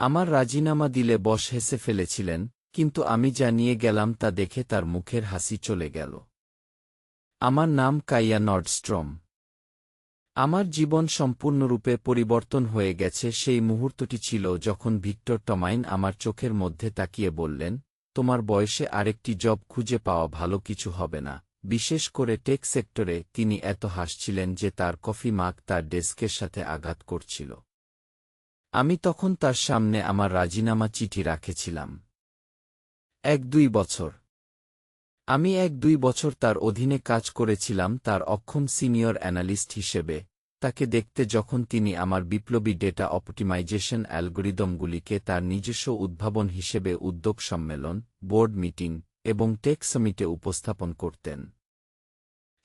আমার রাজিনামা দিলে বস হেসে ফেলেছিলেন, কিন্তু আমি যা নিয়ে গেলাম তা দেখে তার মুখের হাসি চলে গেল। আমার নাম কাইয়া নর্ডস্ট্রম। আমার জীবন সম্পূর্ণরূপে পরিবর্তন হয়ে গেছে, সেই মুহূর্তটি ছিল যখন ভিক্টর টমাইন আমার চোখের মধ্যে তাকিয়ে বললেন, তোমার বয়সে আরেকটি জব খুঁজে পাওয়া ভালো কিছু হবে না। বিশেষ করে টেক সেক্টরে তিনি এত হাসছিলেন যে তার কফি মাগ তার ডেস্কের সাথে আঘাত করছিল। আমি তখন তার সামনে আমার রাজিনামা চিঠি রাখেছিলাম। এক দুই বছর। আমি এক দুই বছর তার অধীনে কাজ করেছিলাম তার অক্ষম সিনিয়র অ্যানালিস্ট হিসেবে, তাকে দেখতে যখন তিনি আমার বিপ্লবী ডেটা অপটিমাইজেশন অ্যালগোরিদমগুলিকে তার নিজস্ব উদ্ভাবন হিসেবে উদ্যোগ সম্মেলন, বোর্ড মিটিং এবং টেক সমিটে উপস্থাপন করতেন।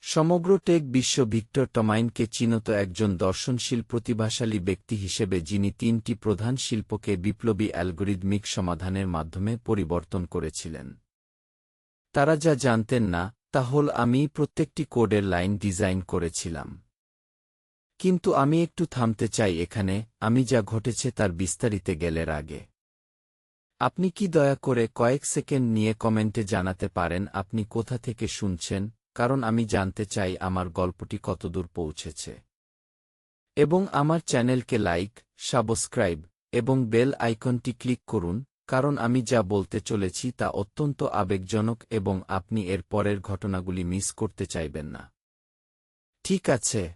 সমগ্র টেক বিশ্ব ভিক্টর টমাইনকে চিনত একজন দর্শনশীল প্রতিভাশালী ব্যক্তি হিসেবে যিনি তিনটি প্রধান শিল্পকে বিপ্লবী অ্যালগোরিদমিক সমাধানের মাধ্যমে পরিবর্তন করেছিলেন। তারা যা জানতেন না, তা হল, আমি প্রত্যেকটি কোডের লাইন ডিজাইন করেছিলাম। কিন্তু আমি একটু থামতে চাই এখানে, আমি যা ঘটেছে তার বিস্তারিতে গেলের আগে। আপনি কি দয়া করে কয়েক সেকেন্ড নিয়ে কমেন্টে জানাতে পারেন আপনি কোথা থেকে শুনছেন? কারণ আমি জানতে চাই আমার গল্পটি কতদূর পৌঁছেছে। এবং আমার চ্যানেলকে লাইক, সাবস্ক্রাইব, এবং বেল আইকনটি ক্লিক করুন, কারণ আমি যা বলতে চলেছি তা অত্যন্ত আবেগজনক এবং আপনি এর পরের ঘটনাগুলি মিস করতে চাইবেন না। ঠিক আছে।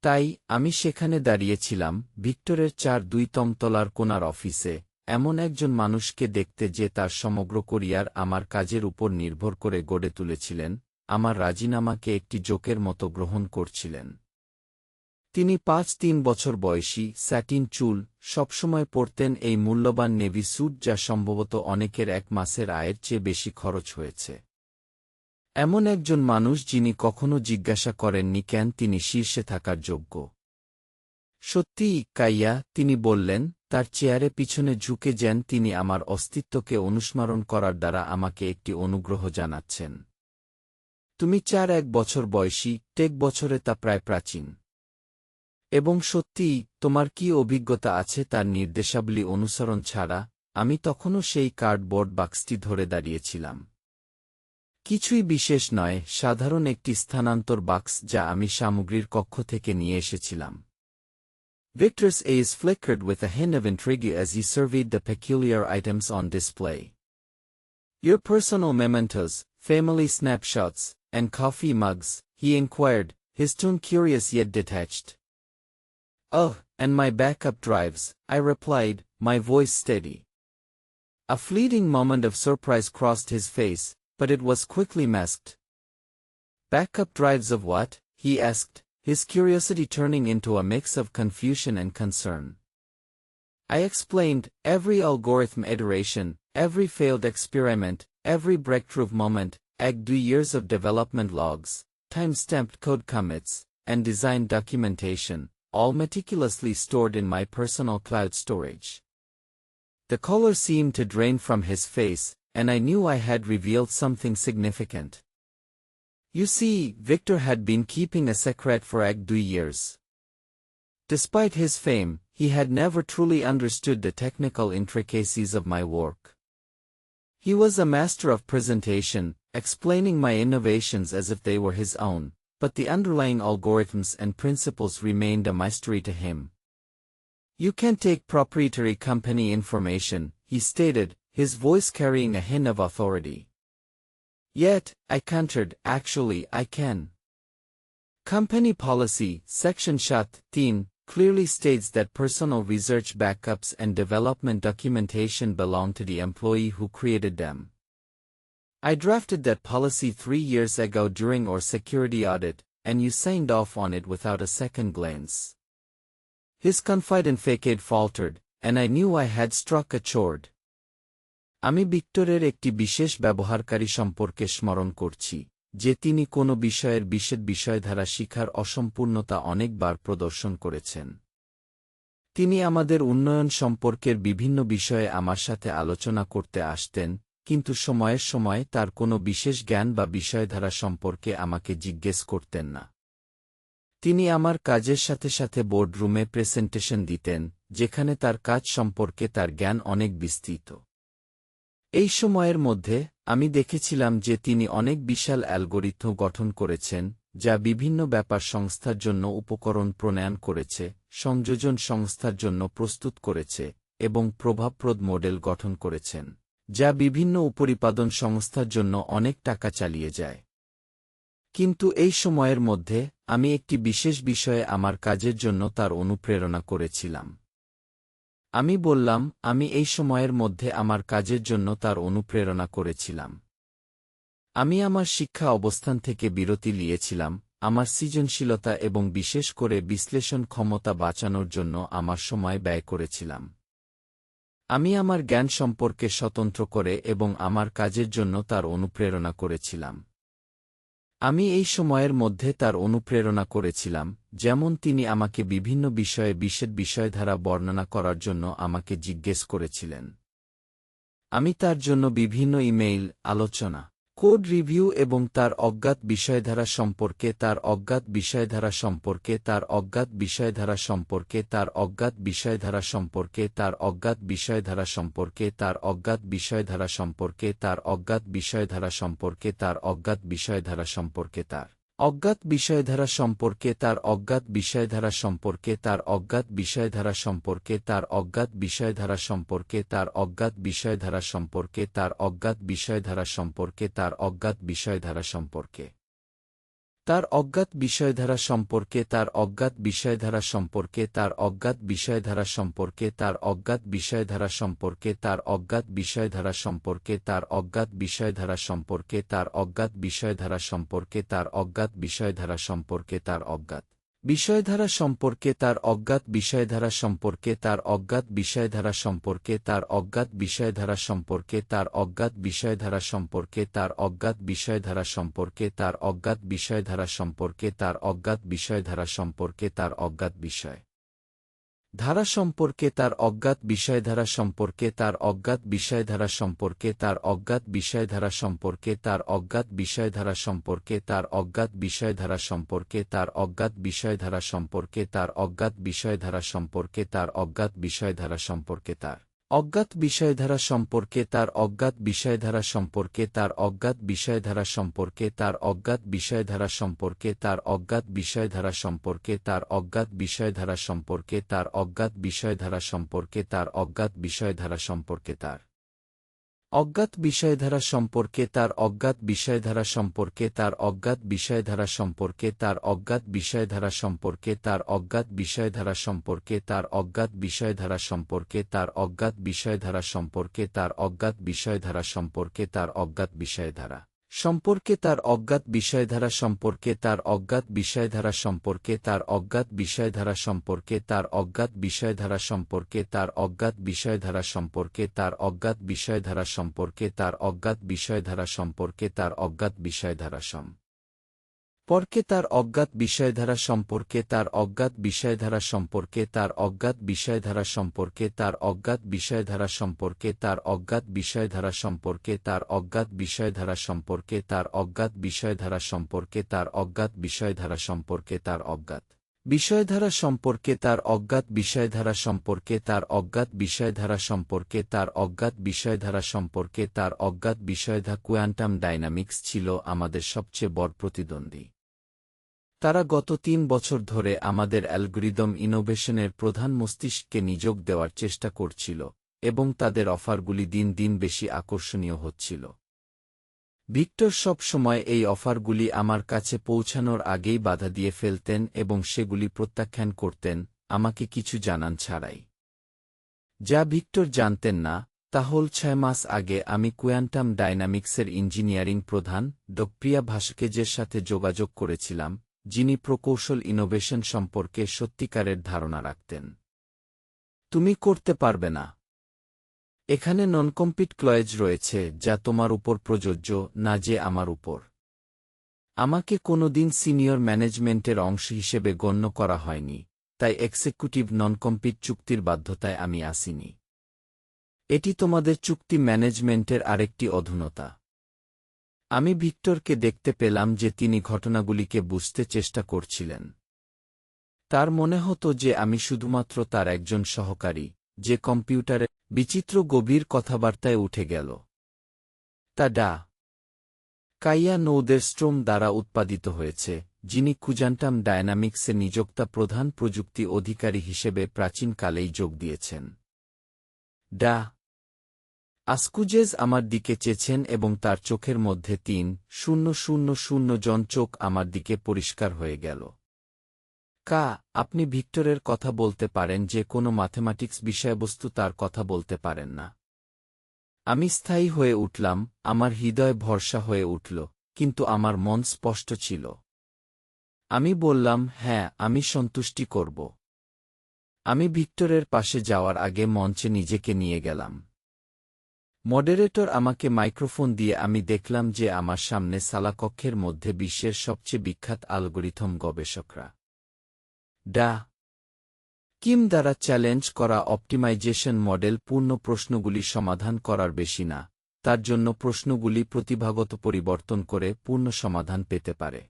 তাই, আমি সেখানে দাঁড়িয়েছিলাম, ভিক্টরের চার দুইতম তলার কোনার অফিসে, এমন একজন মানুষকে দেখতে যে তার সমগ্র কোরিয়ার আমার কাজের উপর নির্ভর করে গড়ে তুলেছিলেন আমার রাজিনামাকে একটি জোকের মতো গ্রহণ করছিলেন। তিনি পাঁচ তিন বছর বয়সী, স্যাটিন চুল, সবসময় পরতেন এই মূল্যবান নেভি স্যুট যা সম্ভবত অনেকের এক মাসের আয়ের চেয়ে বেশি খরচ হয়েছে। এমন একজন মানুষ যিনি কখনো জিজ্ঞাসা করেননি কেন তিনি শীর্ষে থাকার যোগ্য। সত্যিই কাইয়া, তিনি বললেন, তার চেয়ারে পিছনে ঝুঁকে যেন তিনি আমার অস্তিত্বকে অনুস্মরণ করার দ্বারা আমাকে একটি অনুগ্রহ জানাচ্ছেন। তুমি চার এক বছর বয়সী টেক বছরে তা প্রায় প্রাচীন। এবং সত্যিই তোমার কি অভিজ্ঞতা আছে তার নির্দেশাবলী অনুসরণ ছাড়া আমি তখনও সেই কার্ডবোর্ড বাক্সটি ধরে দাঁড়িয়েছিলাম। কিছুই বিশেষ নয় সাধারণ একটি স্থানান্তর বাক্স যা আমি সামগ্রীর কক্ষ থেকে নিয়ে এসেছিলাম। Victor's eyes flickered with a hint of intrigue as he surveyed the peculiar items on display. Your personal mementos, family snapshots, and coffee mugs, he inquired, his tone curious yet detached. Oh, and my backup drives, I replied, my voice steady. A fleeting moment of surprise crossed his face, but it was quickly masked. Backup drives of what? he asked, his curiosity turning into a mix of confusion and concern. I explained, every algorithm iteration, every failed experiment, every breakthrough moment, AGDU years of development logs, time-stamped code commits, and design documentation, all meticulously stored in my personal cloud storage. The color seemed to drain from his face, and I knew I had revealed something significant. You see, Victor had been keeping a secret for Agdu years. Despite his fame, he had never truly understood the technical intricacies of my work. He was a master of presentation, explaining my innovations as if they were his own, but the underlying algorithms and principles remained a mystery to him. You can take proprietary company information, he stated, his voice carrying a hint of authority. Yet, I countered, actually I can. Company policy, section Shat 13, clearly states that personal research backups and development documentation belong to the employee who created them. I drafted that policy three years ago during our security audit, and you signed off on it without a second glance. His confident facade faltered, and I knew I had struck a chord. আমি ভিক্টরের একটি বিশেষ ব্যবহারকারী সম্পর্কে স্মরণ করছি যে তিনি কোনো বিষয়ের বিশেষ বিষয়ধারা শিখার অসম্পূর্ণতা অনেকবার প্রদর্শন করেছেন। তিনি আমাদের উন্নয়ন সম্পর্কের বিভিন্ন বিষয়ে আমার সাথে আলোচনা করতে আসতেন, কিন্তু সময়ের সময় তার কোনো বিশেষ জ্ঞান বা বিষয়ধারা সম্পর্কে আমাকে জিজ্ঞেস করতেন না। তিনি আমার কাজের সাথে সাথে বোর্ডরুমে প্রেসেন্টেশন দিতেন, যেখানে তার কাজ সম্পর্কে তার জ্ঞান অনেক বিস্তৃত। এই সময়ের মধ্যে আমি দেখেছিলাম যে তিনি অনেক বিশাল অ্যালগোরিথম গঠন করেছেন, যা বিভিন্ন ব্যাপার সংস্থার জন্য উপকরণ প্রণয়ন করেছে, সংযোজন সংস্থার জন্য প্রস্তুত করেছে, এবং প্রভাবপ্রদ মডেল গঠন করেছেন, যা বিভিন্ন উপরিপাদন সংস্থার জন্য অনেক টাকা চালিয়ে যায়। কিন্তু এই সময়ের মধ্যে, আমি একটি বিশেষ বিষয়ে আমার কাজের জন্য তার অনুপ্রেরণা করেছিলাম। আমি বললাম, আমি এই সময়ের মধ্যে আমার কাজের জন্য তার অনুপ্রেরণা করেছিলাম। আমি আমার শিক্ষা অবস্থান থেকে বিরতি নিয়েছিলাম, আমার সৃজনশীলতা এবং বিশেষ করে বিশ্লেষণ ক্ষমতা বাঁচানোর জন্য আমার সময় ব্যয় করেছিলাম। আমি আমার জ্ঞান সম্পর্কে স্বতন্ত্র করে এবং আমার কাজের জন্য তার অনুপ্রেরণা করেছিলাম। আমি এই সময়ের মধ্যে তার অনুপ্রেরণা করেছিলাম, যেমন তিনি আমাকে বিভিন্ন বিষয়ে বিশেষ বিষয়ধারা বর্ণনা করার জন্য আমাকে জিজ্ঞেস করেছিলেন। আমি তার জন্য বিভিন্ন ইমেইল, আলোচনা কোড রিভিউ এবং তার অজ্ঞাত বিষয়ধারা সম্পর্কে, তার অজ্ঞাত বিষয়ধারা সম্পর্কে, তার অজ্ঞাত বিষয়ধারা সম্পর্কে, তার অজ্ঞাত বিষয়ধারা সম্পর্কে, তার অজ্ঞাত বিষয়ধারা সম্পর্কে, তার অজ্ঞাত বিষয়ধারা সম্পর্কে, তার অজ্ঞাত বিষয়ধারা সম্পর্কে, তার অজ্ঞাত বিষয়ধারা সম্পর্কে, তার অজ্ঞাত বিষয়ধারা সম্পর্কে তার অজ্ঞাত বিষয়ধারা সম্পর্কে তার অজ্ঞাত বিষয়ধারা সম্পর্কে তার অজ্ঞাত বিষয়ধারা সম্পর্কে তার অজ্ঞাত বিষয়ধারা সম্পর্কে তার অজ্ঞাত বিষয়ধারা সম্পর্কে তার অজ্ঞাত বিষয়ধারা সম্পর্কে। তার অজ্ঞাত বিষয়ধারা সম্পর্কে, তার অজ্ঞাত বিষয়ধারা সম্পর্কে, তার অজ্ঞাত বিষয়ধারা সম্পর্কে, তার অজ্ঞাত বিষয়ধারা সম্পর্কে, তার অজ্ঞাত বিষয়ধারা সম্পর্কে, তার অজ্ঞাত বিষয়ধারা সম্পর্কে, তার অজ্ঞাত বিষয়ধারা সম্পর্কে, তার অজ্ঞাত বিষয়ধারা সম্পর্কে, তার অজ্ঞাত বিষয়ধারা সম্পর্কে তার অজ্ঞাত বিষয়ধারা সম্পর্কে তার অজ্ঞাত বিষয়ধারা সম্পর্কে তার অজ্ঞাত বিষয়ধারা সম্পর্কে তার অজ্ঞাত বিষয়ধারা সম্পর্কে তার অজ্ঞাত বিষয়ধারা সম্পর্কে তার অজ্ঞাত বিষয়ধারা সম্পর্কে তার অজ্ঞাত বিষয়ধারা সম্পর্কে তার অজ্ঞাত বিষয়। ধারা সম্পর্কে তার অজ্ঞাত বিষয়ধারা সম্পর্কে তার অজ্ঞাত বিষয়ধারা সম্পর্কে তার অজ্ঞাত বিষয়ধারা সম্পর্কে তার অজ্ঞাত বিষয়ধারা সম্পর্কে তার অজ্ঞাত বিষয়ধারা সম্পর্কে তার অজ্ঞাত বিষয়ধারা সম্পর্কে তার অজ্ঞাত বিষয়ধারা সম্পর্কে তার অজ্ঞাত বিষয়ধারা সম্পর্কে তার অজ্ঞাত বিষয়ধারা সম্পর্কে তার অজ্ঞাত বিষয়ধারা সম্পর্কে তার অজ্ঞাত বিষয়ধারা সম্পর্কে তার অজ্ঞাত বিষয়ধারা সম্পর্কে তার অজ্ঞাত বিষয়ধারা সম্পর্কে তার অজ্ঞাত বিষয়ধারা সম্পর্কে তার অজ্ঞাত বিষয়ধারা সম্পর্কে তার অজ্ঞাত বিষয়ধারা সম্পর্কে তার অজ্ঞাত বিষয়ধারা সম্পর্কে তার অজ্ঞাত বিষয়ধারা সম্পর্কে তার অজ্ঞাত বিষয়ধারা সম্পর্কে তার অজ্ঞাত বিষয়ধারা সম্পর্কে তার অজ্ঞাত বিষয়ধারা সম্পর্কে তার অজ্ঞাত বিষয়ধারা সম্পর্কে তার অজ্ঞাত বিষয়ধারা সম্পর্কে তার অজ্ঞাত বিষয়ধারা সম্পর্কে তার অজ্ঞাত বিষয়ধারা। সম্পর্কে তার অজ্ঞাত বিষয়ধারা সম্পর্কে তার অজ্ঞাত বিষয়ধারা সম্পর্কে তার অজ্ঞাত বিষয়ধারা সম্পর্কে তার অজ্ঞাত বিষয়ধারা সম্পর্কে তার অজ্ঞাত বিষয়ধারা সম্পর্কে তার অজ্ঞাত বিষয়ধারা সম্পর্কে তার অজ্ঞাত বিষয়ধারা সম্পর্কে তার অজ্ঞাত বিষয়ধারা সম। পরকে তার অজ্ঞাত বিষয়ধারা সম্পর্কে তার অজ্ঞাত বিষয়ধারা সম্পর্কে তার অজ্ঞাত বিষয়ধারা সম্পর্কে তার অজ্ঞাত বিষয়ধারা সম্পর্কে তার অজ্ঞাত বিষয়ধারা সম্পর্কে তার অজ্ঞাত বিষয়ধারা সম্পর্কে তার অজ্ঞাত বিষয়ধারা সম্পর্কে তার অজ্ঞাত বিষয়ধারা সম্পর্কে তার অজ্ঞাত বিষয়ধারা সম্পর্কে তার অজ্ঞাত বিষয়ধারা সম্পর্কে তার অজ্ঞাত বিষয়ধারা সম্পর্কে তার অজ্ঞাত বিষয়ধারা সম্পর্কে তার অজ্ঞাত বিষয়ধা কোয়ান্টাম ডাইনামিক্স ছিল আমাদের সবচেয়ে বড় প্রতিদ্বন্দ্বী তারা গত তিন বছর ধরে আমাদের অ্যালগরিদম ইনোভেশনের প্রধান মস্তিষ্ককে নিযোগ দেওয়ার চেষ্টা করছিল, এবং তাদের অফারগুলি দিন দিন বেশি আকর্ষণীয় হচ্ছিল। ভিক্টর সব সময় এই অফারগুলি আমার কাছে পৌঁছানোর আগেই বাধা দিয়ে ফেলতেন এবং সেগুলি প্রত্যাখ্যান করতেন, আমাকে কিছু জানান ছাড়াই। যা ভিক্টর জানতেন না, তা হল ছয় মাস আগে আমি কুয়ান্টাম ডাইনামিক্সের ইঞ্জিনিয়ারিং প্রধান ডক্রিয়া ভাস্কেজের সাথে যোগাযোগ করেছিলাম যিনি প্রকৌশল ইনোভেশন সম্পর্কে সত্যিকারের ধারণা রাখতেন। তুমি করতে পারবে না। এখানে ননকম্পিট ক্লয়েজ রয়েছে যা তোমার উপর প্রযোজ্য, না যে আমার উপর। আমাকে কোনোদিন সিনিয়র ম্যানেজমেন্টের অংশ হিসেবে গণ্য করা হয়নি, তাই এক্সিকিউটিভ ননকম্পিট চুক্তির বাধ্যতায় আমি আসিনি। এটি তোমাদের চুক্তি ম্যানেজমেন্টের আরেকটি অধুনতা। আমি ভিক্টরকে দেখতে পেলাম যে তিনি ঘটনাগুলিকে বুঝতে চেষ্টা করছিলেন। তার মনে হতো যে আমি শুধুমাত্র তার একজন সহকারী, যে কম্পিউটারে বিচিত্র গভীর কথাবার্তায় উঠে গেল। তা ডা। কাইয়া নৌদের স্ট্রোম দ্বারা উৎপাদিত হয়েছে, যিনি কুজান্টাম ডায়নামিক্সে নিযোক্তা প্রধান প্রযুক্তি অধিকারী হিসেবে প্রাচীনকালেই যোগ দিয়েছেন। ডা। আসকুজেজ আমার দিকে চেছেন এবং তার চোখের মধ্যে তিন শূন্য শূন্য শূন্য জন চোখ আমার দিকে পরিষ্কার হয়ে গেল। কা, আপনি ভিক্টরের কথা বলতে পারেন যে কোনো ম্যাথমেটিক্স বিষয়বস্তু তার কথা বলতে পারেন না। আমি স্থায়ী হয়ে উঠলাম, আমার হৃদয় ভরসা হয়ে উঠল, কিন্তু আমার মন স্পষ্ট ছিল। আমি বললাম হ্যাঁ আমি সন্তুষ্টি করব। আমি ভিক্টরের পাশে যাওয়ার আগে মঞ্চে নিজেকে নিয়ে গেলাম। মডারেটর আমাকে মাইক্রোফোন দিয়ে আমি দেখলাম যে আমার সামনে সালাকক্ষের মধ্যে বিশ্বের সবচেয়ে বিখ্যাত আলগরিথম গবেষকরা। ডা। কিম দ্বারা চ্যালেঞ্জ করা অপটিমাইজেশন মডেল পূর্ণ প্রশ্নগুলি সমাধান করার বেশি না, তার জন্য প্রশ্নগুলি প্রতিভাগত পরিবর্তন করে পূর্ণ সমাধান পেতে পারে।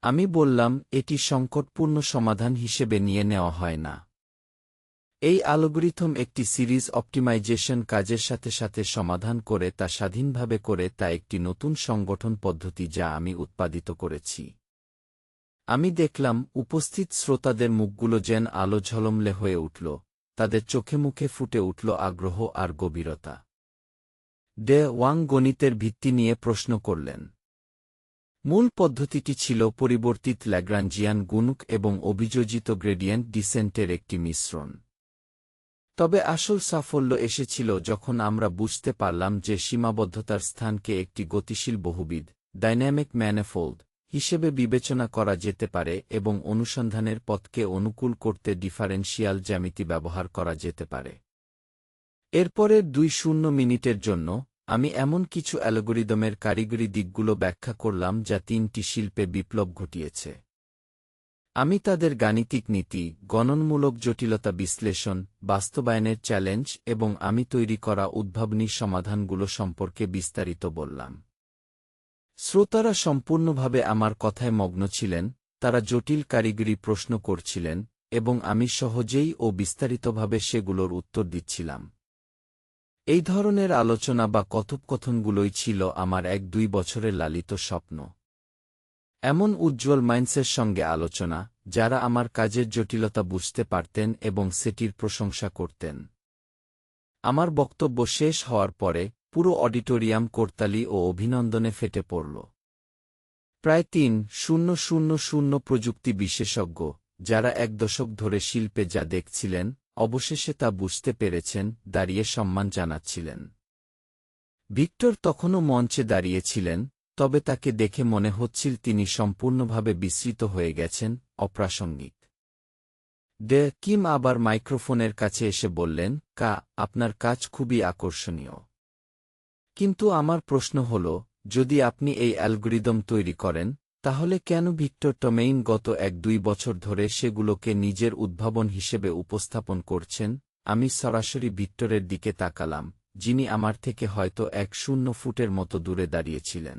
আমি বললাম, এটি সংকটপূর্ণ সমাধান হিসেবে নিয়ে নেওয়া হয় না। এই অ্যালগরিথম একটি সিরিজ অপটিমাইজেশন কাজের সাথে সাথে সমাধান করে তা স্বাধীনভাবে করে তা একটি নতুন সংগঠন পদ্ধতি যা আমি উৎপাদিত করেছি। আমি দেখলাম, উপস্থিত শ্রোতাদের মুখগুলো যেন আলো ঝলমলে হয়ে উঠল, তাদের চোখে মুখে ফুটে উঠল আগ্রহ আর গভীরতা। ডে ওয়াং গণিতের ভিত্তি নিয়ে প্রশ্ন করলেন। মূল পদ্ধতিটি ছিল পরিবর্তিত ল্যাগ্রাঞ্জিয়ান গুণুক এবং অভিযোজিত গ্রেডিয়েন্ট ডিসেন্টের একটি মিশ্রণ। তবে আসল সাফল্য এসেছিল যখন আমরা বুঝতে পারলাম যে সীমাবদ্ধতার স্থানকে একটি গতিশীল বহুবিধ, ডাইনামিক ম্যানেফোল্ড, হিসেবে বিবেচনা করা যেতে পারে এবং অনুসন্ধানের পথকে অনুকূল করতে ডিফারেন্সিয়াল জ্যামিতি ব্যবহার করা যেতে পারে। এরপরের দুই শূন্য মিনিটের জন্য, আমি এমন কিছু অ্যালগোরিদমের কারিগরি দিকগুলো ব্যাখ্যা করলাম যা তিনটি শিল্পে বিপ্লব ঘটিয়েছে। আমি তাদের গাণিতিক নীতি, গণনমূলক জটিলতা বিশ্লেষণ, বাস্তবায়নের চ্যালেঞ্জ এবং আমি তৈরি করা উদ্ভাবনী সমাধানগুলো সম্পর্কে বিস্তারিত বললাম। শ্রোতারা সম্পূর্ণভাবে আমার কথায় মগ্ন ছিলেন, তারা জটিল কারিগরি প্রশ্ন করছিলেন, এবং আমি সহজেই ও বিস্তারিতভাবে সেগুলোর উত্তর দিচ্ছিলাম। এই ধরনের আলোচনা বা কথোপকথনগুলোই ছিল আমার এক দুই বছরের লালিত স্বপ্ন। এমন উজ্জ্বল মাইন্সের সঙ্গে আলোচনা, যারা আমার কাজের জটিলতা বুঝতে পারতেন এবং সেটির প্রশংসা করতেন। আমার বক্তব্য শেষ হওয়ার পরে, পুরো অডিটোরিয়াম করতালি ও অভিনন্দনে ফেটে পড়ল। প্রায় তিন শূন্য শূন্য শূন্য প্রযুক্তি বিশেষজ্ঞ, যারা এক দশক ধরে শিল্পে যা দেখছিলেন, অবশেষে তা বুঝতে পেরেছেন, দাঁড়িয়ে সম্মান জানাচ্ছিলেন। ভিক্টর তখনও মঞ্চে দাঁড়িয়েছিলেন তবে তাকে দেখে মনে হচ্ছিল তিনি সম্পূর্ণভাবে বিস্মৃত হয়ে গেছেন, অপ্রাসঙ্গিক। ডে কিম আবার মাইক্রোফোনের কাছে এসে বললেন, কা, আপনার কাজ খুবই আকর্ষণীয়। কিন্তু আমার প্রশ্ন হল, যদি আপনি এই অ্যালগরিদম তৈরি করেন, তাহলে কেন ভিক্টর টমেইন গত এক দুই বছর ধরে সেগুলোকে নিজের উদ্ভাবন হিসেবে উপস্থাপন করছেন? আমি সরাসরি ভিক্টরের দিকে তাকালাম, যিনি আমার থেকে হয়তো এক শূন্য ফুটের মতো দূরে দাঁড়িয়েছিলেন।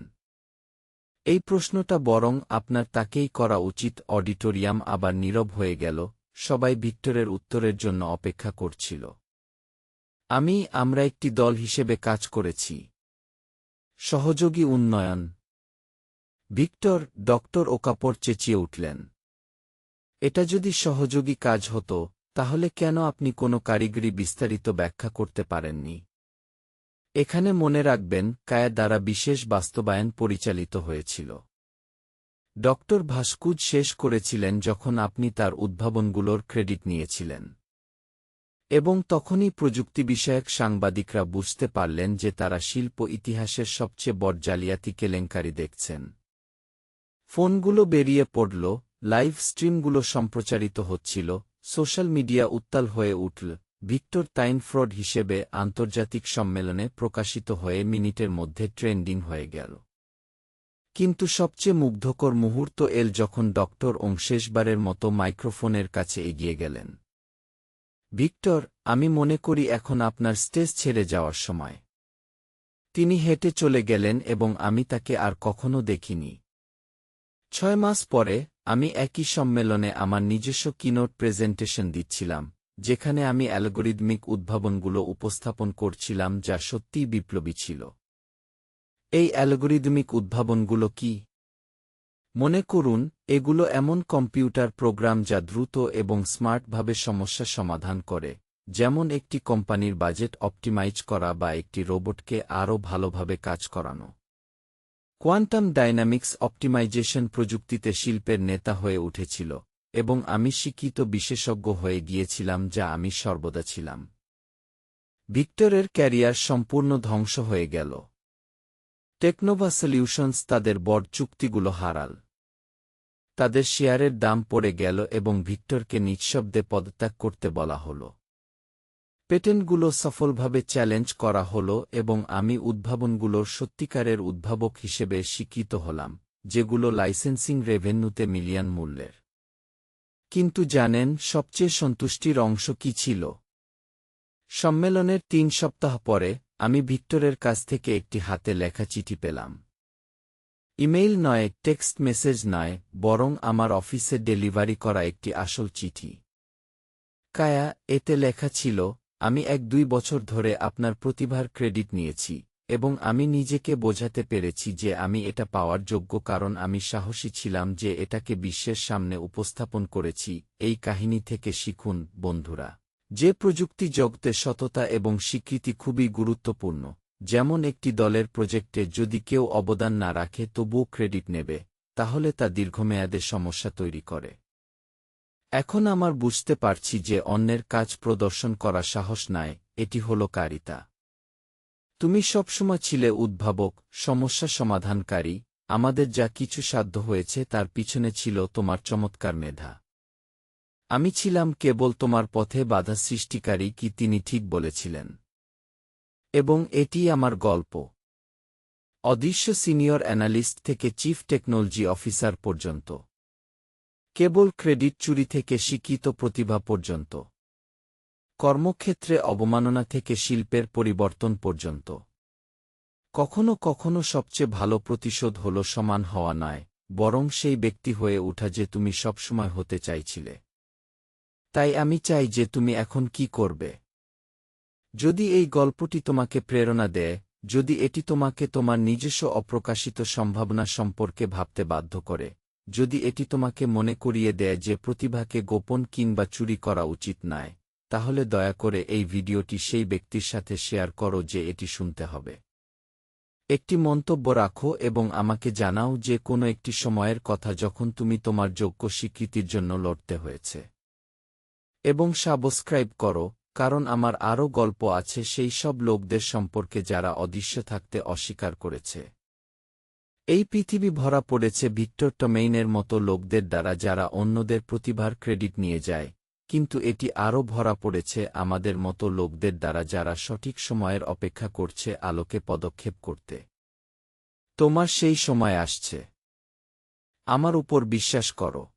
এই প্রশ্নটা বরং আপনার তাকেই করা উচিত, অডিটোরিয়াম আবার নীরব হয়ে গেল, সবাই ভিক্টরের উত্তরের জন্য অপেক্ষা করছিল। আমি, আমরা একটি দল হিসেবে কাজ করেছি। সহযোগী উন্নয়ন। ভিক্টর, ডক্টর ওকাপর চেঁচিয়ে উঠলেন। এটা যদি সহযোগী কাজ হতো, তাহলে কেন আপনি কোনো কারিগরি বিস্তারিত ব্যাখ্যা করতে পারেননি? এখানে মনে রাখবেন কায়া দ্বারা বিশেষ বাস্তবায়ন পরিচালিত হয়েছিল। ডক্টর ভাস্কুজ শেষ করেছিলেন যখন আপনি তার উদ্ভাবনগুলোর ক্রেডিট নিয়েছিলেন। এবং তখনই প্রযুক্তি বিষয়ক সাংবাদিকরা বুঝতে পারলেন যে তারা শিল্প ইতিহাসের সবচেয়ে বড় জালিয়াতি কেলেঙ্কারি দেখছেন। ফোনগুলো বেরিয়ে পড়ল, লাইভ স্ট্রিমগুলো সম্প্রচারিত হচ্ছিল, সোশ্যাল মিডিয়া উত্তাল হয়ে উঠল ভিক্টর তাইন ফ্রড হিসেবে আন্তর্জাতিক সম্মেলনে প্রকাশিত হয়ে মিনিটের মধ্যে ট্রেন্ডিং হয়ে গেল। কিন্তু সবচেয়ে মুগ্ধকর মুহূর্ত এল যখন ডক্টর ওং শেষবারের মতো মাইক্রোফোনের কাছে এগিয়ে গেলেন। ভিক্টর, আমি মনে করি এখন আপনার স্টেজ ছেড়ে যাওয়ার সময়। তিনি হেঁটে চলে গেলেন এবং আমি তাকে আর কখনো দেখিনি। ছয় মাস পরে, আমি একই সম্মেলনে আমার নিজস্ব কিনোট প্রেজেন্টেশন দিচ্ছিলাম। যেখানে আমি অ্যালগোরিদমিক উদ্ভাবনগুলো উপস্থাপন করছিলাম যা সত্যিই বিপ্লবী ছিল। এই অ্যালগোরিদমিক উদ্ভাবনগুলো কি? মনে করুন, এগুলো এমন কম্পিউটার প্রোগ্রাম যা দ্রুত এবং স্মার্টভাবে সমস্যা সমাধান করে, যেমন একটি কোম্পানির বাজেট অপটিমাইজ করা বা একটি রোবটকে আরও ভালোভাবে কাজ করানো। কোয়ান্টাম ডাইনামিক্স অপটিমাইজেশন প্রযুক্তিতে শিল্পের নেতা হয়ে উঠেছিল। এবং আমি শিক্ষিত বিশেষজ্ঞ হয়ে গিয়েছিলাম যা আমি সর্বদা ছিলাম। ভিক্টরের ক্যারিয়ার সম্পূর্ণ ধ্বংস হয়ে গেল। টেকনোভা সলিউশনস তাদের বড় চুক্তিগুলো হারাল। তাদের শেয়ারের দাম পড়ে গেল এবং ভিক্টরকে নিঃশব্দে পদত্যাগ করতে বলা হল। পেটেন্টগুলো সফলভাবে চ্যালেঞ্জ করা হল এবং আমি উদ্ভাবনগুলোর সত্যিকারের উদ্ভাবক হিসেবে স্বীকৃত হলাম, যেগুলো লাইসেন্সিং রেভেন্যুতে মিলিয়ন মূল্যের। কিন্তু জানেন সবচেয়ে সন্তুষ্টির অংশ কি ছিল? সম্মেলনের তিন সপ্তাহ পরে আমি ভিক্টরের কাছ থেকে একটি হাতে লেখা চিঠি পেলাম। ইমেইল নয়, টেক্সট মেসেজ নয়, বরং আমার অফিসে ডেলিভারি করা একটি আসল চিঠি। কায়া, এতে লেখা ছিল, আমি এক দুই বছর ধরে আপনার প্রতিভার ক্রেডিট নিয়েছি। এবং আমি নিজেকে বোঝাতে পেরেছি যে আমি এটা পাওয়ার যোগ্য কারণ আমি সাহসী ছিলাম যে এটাকে বিশ্বের সামনে উপস্থাপন করেছি। এই কাহিনী থেকে শিখুন, বন্ধুরা। যে প্রযুক্তি জগতে সততা এবং স্বীকৃতি খুবই গুরুত্বপূর্ণ। যেমন একটি দলের প্রজেক্টে যদি কেউ অবদান না রাখে, তবুও ক্রেডিট নেবে। তাহলে তা দীর্ঘমেয়াদে সমস্যা তৈরি করে। এখন আমার বুঝতে পারছি যে অন্যের কাজ প্রদর্শন করা সাহস নয় এটি হল কারিতা। তুমি সবসময় ছিলে উদ্ভাবক, সমস্যা সমাধানকারী, আমাদের যা কিছু সাধ্য হয়েছে তার পিছনে ছিল তোমার চমৎকার মেধা। আমি ছিলাম কেবল তোমার পথে বাধা সৃষ্টিকারী কি তিনি ঠিক বলেছিলেন। এবং এটি আমার গল্প। অদৃশ্য সিনিয়র অ্যানালিস্ট থেকে চিফ টেকনোলজি অফিসার পর্যন্ত। কেবল ক্রেডিট চুরি থেকে শিক্ষিত প্রতিভা পর্যন্ত। কর্মক্ষেত্রে অবমাননা থেকে শিল্পের পরিবর্তন পর্যন্ত। কখনো কখনো সবচেয়ে ভালো প্রতিশোধ হল সমান হওয়া নয়, বরং সেই ব্যক্তি হয়ে ওঠা যে তুমি সবসময় হতে চাইছিলে। তাই আমি চাই যে তুমি এখন কি করবে। যদি এই গল্পটি তোমাকে প্রেরণা দেয়, যদি এটি তোমাকে তোমার নিজস্ব অপ্রকাশিত সম্ভাবনা সম্পর্কে ভাবতে বাধ্য করে, যদি এটি তোমাকে মনে করিয়ে দেয় যে প্রতিভাকে গোপন কিংবা চুরি করা উচিত নয়। তাহলে দয়া করে এই ভিডিওটি সেই ব্যক্তির সাথে শেয়ার করো যে এটি শুনতে হবে। একটি মন্তব্য রাখো এবং আমাকে জানাও যে কোনো একটি সময়ের কথা যখন তুমি তোমার যোগ্য স্বীকৃতির জন্য লড়তে হয়েছে। এবং সাবস্ক্রাইব করো, কারণ আমার আরও গল্প আছে সেই সব লোকদের সম্পর্কে যারা অদৃশ্য থাকতে অস্বীকার করেছে। এই পৃথিবী ভরা পড়েছে ভিক্টর টমেইনের মতো লোকদের দ্বারা যারা অন্যদের প্রতিভার ক্রেডিট নিয়ে যায়। কিন্তু এটি আরও ভরা পড়েছে আমাদের মতো লোকদের দ্বারা যারা সঠিক সময়ের অপেক্ষা করছে আলোকে পদক্ষেপ করতে। তোমার সেই সময় আসছে। আমার উপর বিশ্বাস করো।